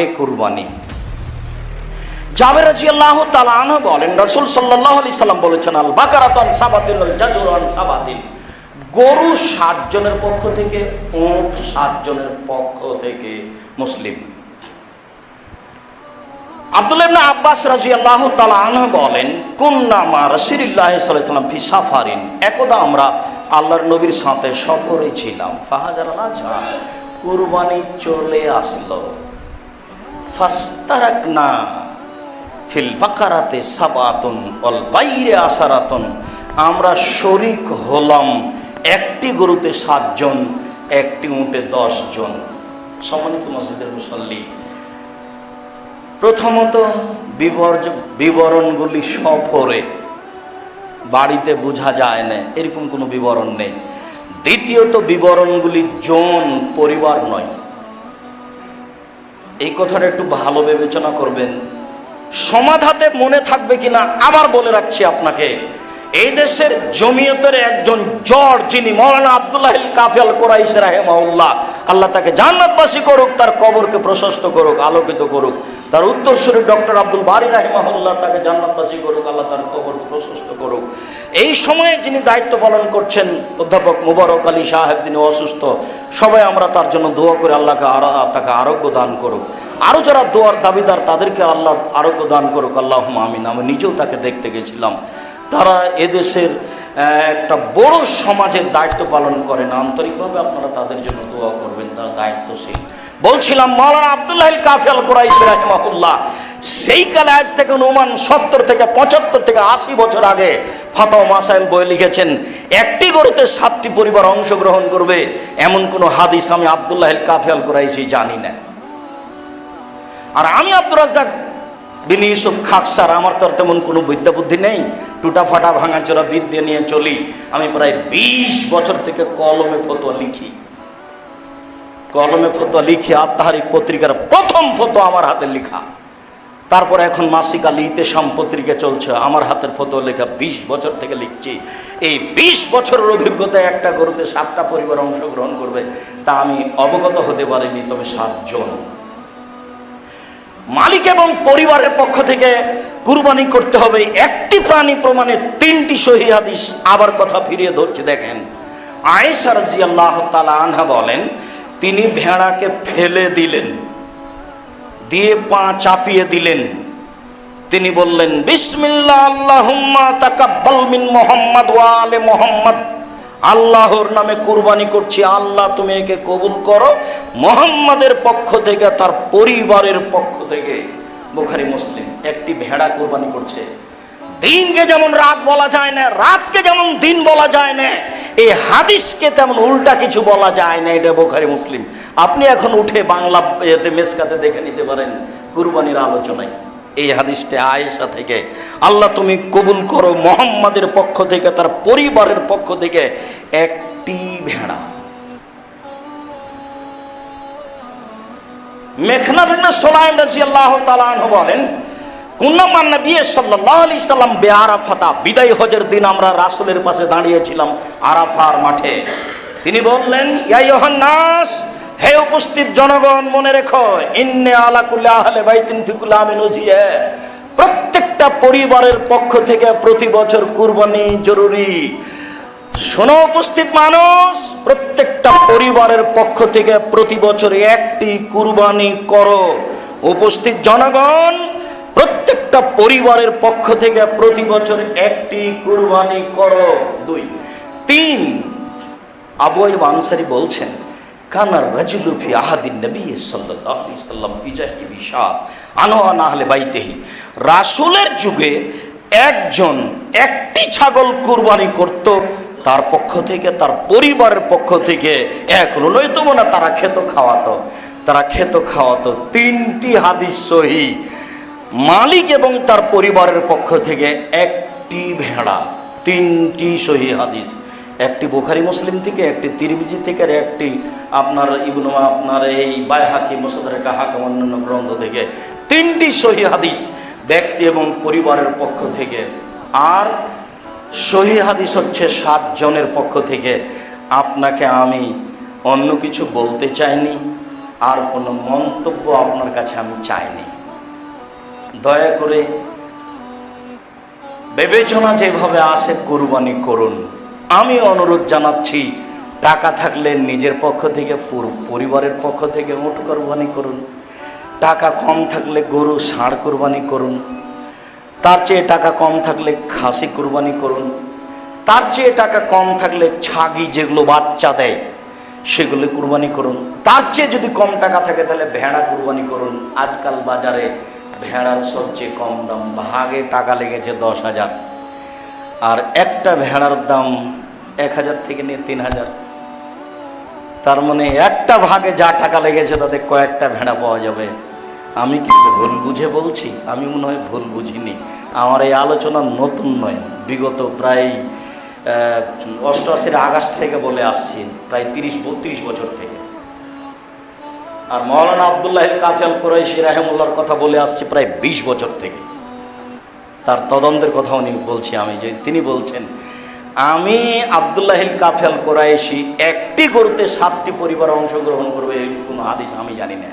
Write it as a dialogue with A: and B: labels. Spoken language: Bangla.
A: কুরবানি। জাবের রাজিয়াল্লাহ তালান বলেন, রসুল সাল্লাহ আলি সাল্লাম বলেছেন, আল বাকারাতন সাবাদিন জাজুরান সাবাদিন গরু ষাট জনের পক্ষ থেকে, উঁট ষাট জনের পক্ষ থেকে মুসলিম। আব্বাস রাজিয়াল্লাহ তালান বলেন, কুন্না মা রাসূলুল্লাহ সাল্লাল্লাহু সাল্লাম ফি সাফারিন। একদা আমরা আল্লাহর নবীর সাথে সফরে ছিলাম। ফাহাজার আজহা কুরবানি চলে আসলো। ফাস্তারাক না ফিল বাকারাতে সাবাতুন অল বাইরে আসারাতন। আমরা শরিক হলাম একটি গরুতে সাতজন, একটি উঁটে দশ জন সম্মানিত মসজিদের মুসল্লি, প্রথমত বিবর্জ, বিবরণগুলি সফরে। বাড়িতে বোঝা যায় না, এরকম কোনো বিবরণ নেই। দ্বিতীয়ত বিবরণগুলি জন, পরিবার নয়। এই কথাটা একটু ভালো বিবেচনা করবেন। সমাধাতে মনে থাকবে কিনা আবার বলে রাখছি আপনাকে। এই দেশের জমিয়তের একজন জর যিনি মৌলানা আবদুল্লাহ কাফিয়াল কোরাইশ রাহেমাউল্লাহ আল্লাহ তাকে জান্নাতবাসী করুক, তার কবরকে প্রশস্ত করুক, আলোকিত করুক। তার উত্তরসূরি ডক্টর আব্দুল বারি রাহিমাহুল্লাহ তাকে জান্নাতবাসী করুক, আল্লাহ তার কবরকে প্রশস্ত করুক। এই সময়ে যিনি দায়িত্ব পালন করছেন, অধ্যাপক মুবারক আলী সাহেব, তিনি অসুস্থ। সবাই আমরা তার জন্য দোয়া করে আল্লাহকে তাকে আরোগ্য দান করুক। আরও যারা দোয়ার দাবিদার, তাদেরকে আল্লাহ আরোগ্য দান করুক। আল্লাহ আমিন। আমি নিজেও তাকে দেখতে গেছিলাম। তারা এদেশের একটা বড় সমাজের দায়িত্ব পালন করেন। আন্তরিকভাবে আপনারা তাদের জন্য দোয়া করবেন, তারা দায়িত্বশীল বলছিলাম মৌলানা আবদুল্লাহ কাফিয়াল কোরাইশ রাহিমাহুল্লাহ, সেই কালে আজ থেকে অনুমান সত্তর থেকে পঁচাত্তর থেকে আশি বছর আগে ফাতাও মাসাইল বই লিখেছেন, একটি গরুতে সাতটি পরিবার অংশগ্রহণ করবে, এমন কোনো হাদিস আমি আবদুল্লাহ কাফিয়াল কোরাইশি জানি না। আর আমি আব্দুর রাজ্জাক বিন ইউসুফ খাকসার, আমার তো তেমন কোনো বিদ্যা বুদ্ধি নেই। টুটা ফাটা ভাঙাচোরা বিদ্যে নিয়ে চলি। আমি প্রায় বিশ বছর থেকে কলমে ফতোয়া লিখি। কলমে ফতোয়া লিখি আত্মাহারিক পত্রিকার প্রথম ফতো আমার হাতে লেখা। তারপর এখন মাসিক আলী ইতেসাম পত্রিকা চলছে, আমার হাতের ফটো লেখা বিশ বছর থেকে লিখছি। এই বিশ বছরের অভিজ্ঞতায় একটা গরুতে সাতটা পরিবার অংশগ্রহণ করবে, তা আমি অবগত হতে পারিনি, তবে সাতজন। মালিক এবং পরিবারের পক্ষ থেকে কুরবানি করতে হবে। একটি প্রাণী প্রমাণে তিনটি সহি হাদিস আবার কথা ফিরিয়ে ধরছে, দেখেন। আয়েশা রাজি আল্লাহ তালা আনহা বলেন, তিনি ভেড়াকে ফেলে দিলেন, দিয়ে পা চাপিয়ে দিলেন। তিনি বললেন বিসমিল্লা আল্লাহুম্মা তাকাব্বাল মিন মোহাম্মদ ওয়া আলে মোহাম্মদ। আল্লাহর নামে কুরবানি করছি, আল্লাহ তুমি একে কবুল করো। মোহাম্মদের পক্ষ থেকে, তার পরিবারের পক্ষ থেকে, বুখারি, মুসলিম, একটি ভেড়া কুরবানি করছে। দিনকে যেমন রাত বলা যায় না, রাতকে যেমন দিন বলা যায় না, এই হাদিসকে তেমন উল্টা কিছু বলা যায় না, এটা বোখারি, মুসলিম। আপনি এখন উঠে বাংলা মেসকাতে দেখে নিতে পারেন, কুরবানির আলোচনায়। এই হাদিসটা আয়েশা থেকে, আল্লাহ তুমি কবুল করো মোহাম্মদের পক্ষ থেকে, তার পরিবারের পক্ষ থেকে একটি ভেড়া। মেঘনা বিন সোলাইম রাজিয়াল্লাহ তাআলা আনহু বলেন কুন্নামান নবী সাল্লাল্লাহু আলাইহি সাল্লাম বেআরাফাতা, বিদায় হজের দিন আমরা রাসুলের পাশে দাঁড়িয়েছিলাম আরাফার মাঠে। তিনি বললেন, ইয়া ইউহান্নাস হে উপস্থিত জনগণ মনে রেখো, ইন্নে আলা কুল্লি আহলে বাইতিন ফিকুল আমিন প্রত্যেকটা পরিবারের পক্ষ থেকে প্রতি বছর কুরবানি জরুরি। শোনো, উপস্থিত মানুষ, প্রত্যেকটা পরিবারের পক্ষ থেকে প্রতি বছর একটি কুরবানি করো। উপস্থিত জনগণ, প্রত্যেকটা পরিবারের পক্ষ থেকে প্রতি বছর একটি কুরবানি করো। দুই। তিন, আবু আনসারি বলছেন আহাদিন রাসূলের যুগে একজন একটি ছাগল কুরবানি করত, তার পক্ষ থেকে, তার পরিবারের পক্ষ থেকে এক নয়তো না তারা খেত খাওয়াতো। তারা খেত খাওয়াতো। তিনটি হাদিস সহি। মালিক এবং তার পরিবারের পক্ষ থেকে একটি ভেড়া, তিনটি সহি হাদিস। একটি বুখারি মুসলিম থেকে, একটি তিরমিজি থেকে, আর একটি আপনার ইবনু, আপনার এই বায়হাকি মুসাদার কাহাকাম অন্যান্য গ্রন্থ থেকে। তিনটি সহি হাদিস ব্যক্তি এবং পরিবারের পক্ষ থেকে। আর সহি হাদিস হচ্ছে সাত জনের পক্ষ থেকে। আপনাকে আমি অন্য কিছু বলতে চাইনি, আর কোনো মন্তব্য আপনার কাছে আমি চাইনি। দয়া করে বিবেচনা যেভাবে আসে, কোরবানি করুন। আমি অনুরোধ জানাচ্ছি, টাকা থাকলে নিজের পক্ষ থেকে, পুর- পরিবারের পক্ষ থেকে উঠ কোরবানি করুন। টাকা কম থাকলে গরু ষাঁড় কোরবানি করুন। তার চেয়ে টাকা কম থাকলে খাসি কোরবানি করুন। তার চেয়ে টাকা কম থাকলে ছাগি যেগুলো বাচ্চা দেয়, সেগুলো কুরবানি করুন। তার চেয়ে যদি কম টাকা থাকে, তাহলে ভেড়া কুরবানি করুন। আজকাল বাজারে ভেড়ার সবচেয়ে কম দাম, ভাগে টাকা লেগেছে দশ হাজার। আর একটা ভেড়ার দাম এক হাজার থেকে নিয়ে তিন হাজার। তার মানে একটা ভাগে যা টাকা লেগেছে তাতে কয়েকটা ভেড়া পাওয়া যাবে। আমি কি ভুল বুঝে বলছি? আমি মনে হয় ভুল বুঝিনি। আমার এই আলোচনা নতুন নয়। বিগত প্রায় অষ্টআশির আগস্ট থেকে বলে আসছি, প্রায় তিরিশ, বত্রিশ বছর থেকে। আর মৌলানা আবদুল্লাহ কাফিয়াল কোরাইশি রাহেমুল্লার কথা বলে আসছি প্রায় বিশ বছর থেকে। তার তদন্তের কথা উনি বলছি আমি যে তিনি বলছেন, আমি আবদুল্লাহিল কাফেল কোরাইশি একটি গরুতে সাতটি পরিবার অংশগ্রহণ করবে কোনো আদেশ আমি জানি না।